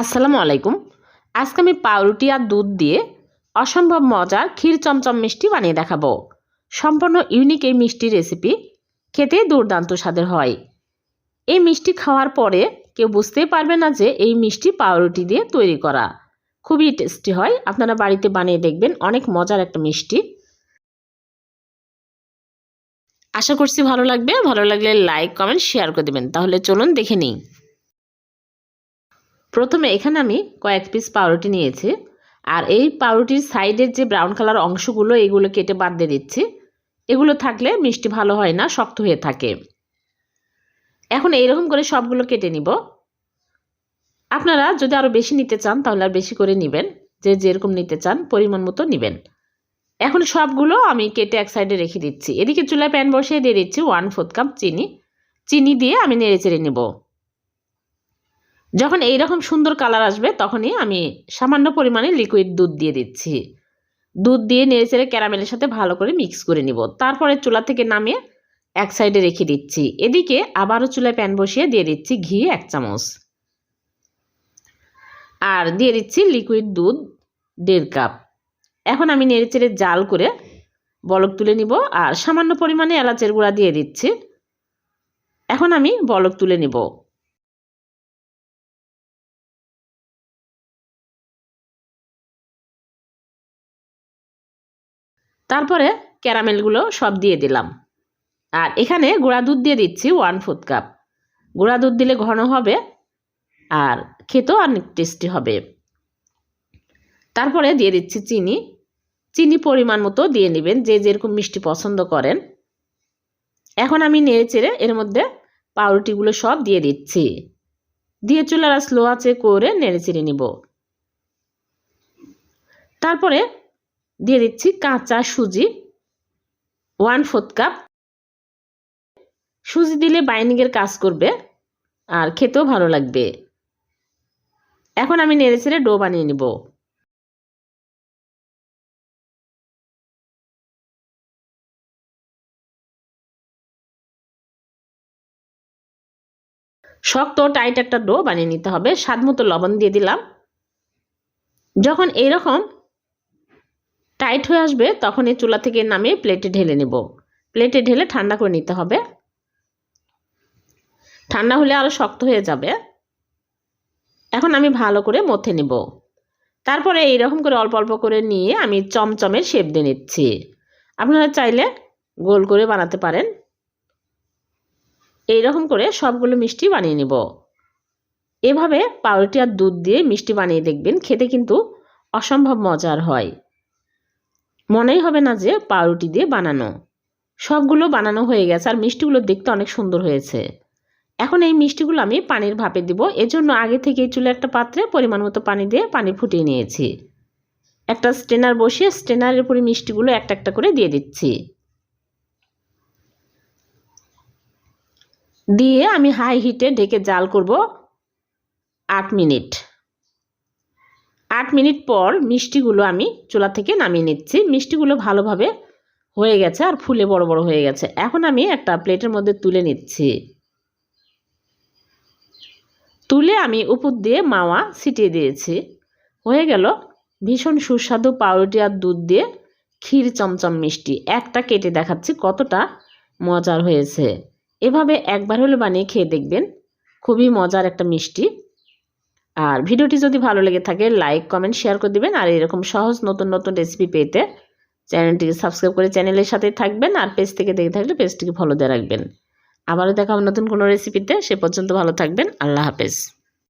আসসালামু আলাইকুম। আজকে আমি পাউরুটি আর দুধ দিয়ে অসম্ভব মজার ক্ষীর চমচম মিষ্টি বানিয়ে দেখাবো। সম্পূর্ণ ইউনিক এই মিষ্টি রেসিপি খেতে দুর্দান্ত স্বাদের হয়। এই মিষ্টি খাওয়ার পরে কেউ বুঝতেই পারবে না যে এই মিষ্টি পাউরুটি দিয়ে তৈরি করা। খুবই টেস্টি হয়। আপনারা বাড়িতে বানিয়ে দেখবেন অনেক মজার একটা মিষ্টি। আশা করছি ভালো লাগবে। ভালো লাগলে লাইক কমেন্ট শেয়ার করে দেবেন। তাহলে চলুন দেখে নিই। প্রথমে এখানে আমি কয়েক পিস পাউরুটি নিয়েছি, আর এই পাউরুটির সাইডের যে ব্রাউন কালার অংশগুলো, এগুলো কেটে বাদ দিয়ে দিচ্ছি। এগুলো থাকলে মিষ্টি ভালো হয় না, শক্ত হয়ে থাকে। এখন এইরকম করে সবগুলো কেটে নিব। আপনারা যদি আরও বেশি নিতে চান, তাহলে আর বেশি করে নেবেন। যে যেরকম নিতে চান, পরিমাণ মতো নেবেন। এখন সবগুলো আমি কেটে এক সাইডে রেখে দিচ্ছি। এদিকে চুলায় প্যান বসিয়ে দিয়ে দিচ্ছি ওয়ান ফোর্থ কাপ চিনি। চিনি দিয়ে আমি নেড়ে চেড়ে নেব। যখন এই রকম সুন্দর কালার আসবে, তখনই আমি সামান্য পরিমাণে লিকুইড দুধ দিয়ে দিচ্ছি। দুধ দিয়ে নেড়েচেড়ে ক্যারামেলের সাথে ভালো করে মিক্স করে নিব। তারপরে চুলা থেকে নামিয়ে এক সাইডে রেখে দিচ্ছি। এদিকে আবারও চুলায় প্যান বসিয়ে দিয়ে দিচ্ছি ঘি এক চামচ। আর দিয়ে দিচ্ছি লিকুইড দুধ দেড় কাপ এখন আমি নেড়েচেড়ে জাল করে বলক তুলে নিব আর সামান্য পরিমাণে এলাচের গুঁড়া দিয়ে দিচ্ছি। এখন আমি বলক তুলে নিব। তারপরে ক্যারামেলগুলো সব দিয়ে দিলাম। আর এখানে গুঁড়া দুধ দিয়ে দিচ্ছি ওয়ান ফোর্থ কাপ গুঁড়া দুধ দিলে ঘন হবে আর খেতেও অনেক টেস্টি হবে। তারপরে দিয়ে দিচ্ছি চিনি। চিনি পরিমাণ মতো দিয়ে নেবেন, যে যেরকম মিষ্টি পছন্দ করেন। এখন আমি নেড়ে চেড়ে এর মধ্যে পাউরুটিগুলো সব দিয়ে দিচ্ছি। দিয়ে চুলারা স্লো আছে করে নেড়ে চেড়ে নিব। তারপরে দিয়ে দিচ্ছি কাঁচা সুজি ওয়ান ফোর্থ কাপ সুজি দিলে বাইন্ডিংয়ের কাজ করবে আর খেতেও ভালো লাগবে। এখন আমি নেড়ে ছেড়ে ডো বানিয়ে নিব। শক্ত টাইট একটা ডো বানিয়ে নিতে হবে। স্বাদ মতো লবণ দিয়ে দিলাম। যখন এইরকম টাইট হয়ে আসবে, তখন এই চুলা থেকে নামিয়ে প্লেটে ঢেলে নেব। প্লেটে ঢেলে ঠান্ডা করে নিতে হবে। ঠান্ডা হলে আরও শক্ত হয়ে যাবে। এখন আমি ভালো করে মথে নেব। তারপরে এইরকম করে অল্প অল্প করে নিয়ে আমি চমচমের শেপ দিয়ে নিচ্ছি। আপনারা চাইলে গোল করে বানাতে পারেন। এইরকম করে সবগুলো মিষ্টি বানিয়ে নিব। এভাবে পাউরুটি আর দুধ দিয়ে মিষ্টি বানিয়ে দেখবেন, খেতে কিন্তু অসম্ভব মজার হয়। মনেই হবে না যে পাউরুটি দিয়ে বানানো। সবগুলো বানানো হয়ে গেছে আর মিষ্টিগুলো দেখতে অনেক সুন্দর হয়েছে। এখন এই মিষ্টিগুলো আমি পানির ভাপে দিব। এজন্য আগে থেকে চুলে একটা পাত্রে পরিমাণ মতো পানি দিয়ে পানি ফুটিয়ে নিয়েছি। একটা স্টেনার বসিয়ে স্টেনারের উপরে মিষ্টিগুলো একটা একটা করে দিয়ে দিচ্ছি। দিয়ে আমি হাই হিটে ঢেকে জাল করব আট মিনিট। আট মিনিট পর মিষ্টিগুলো আমি চুলা থেকে নামিয়ে নিচ্ছি। মিষ্টিগুলো ভালোভাবে হয়ে গেছে আর ফুলে বড় বড় হয়ে গেছে। এখন আমি একটা প্লেটের মধ্যে তুলে নিচ্ছি। তুলে আমি উপর দিয়ে মাওয়া ছিটিয়ে দিয়েছি। হয়ে গেল ভীষণ সুস্বাদু পাউরুটি আর দুধ দিয়ে ক্ষীর চমচম মিষ্টি। একটা কেটে দেখাচ্ছি কতটা মজার হয়েছে। এভাবে একবার হলে বানিয়ে খেয়ে দেখবেন। খুবই মজার একটা মিষ্টি। আর ভিডিওটি যদি ভালো লেগে থাকে লাইক কমেন্ট শেয়ার করে দেবেন। আর এরকম সহজ নতুন নতুন রেসিপি পেতে চ্যানেলটিকে সাবস্ক্রাইব করে চ্যানেলের সাথে থাকবেন আর পেজ থেকে দেখে থাকলে পেজটিকে ফলো দিয়ে রাখবেন। আবারও দেখা হবে নতুন কোনো রেসিপিতে সে পর্যন্ত ভালো থাকবেন। আল্লাহ হাফেজ।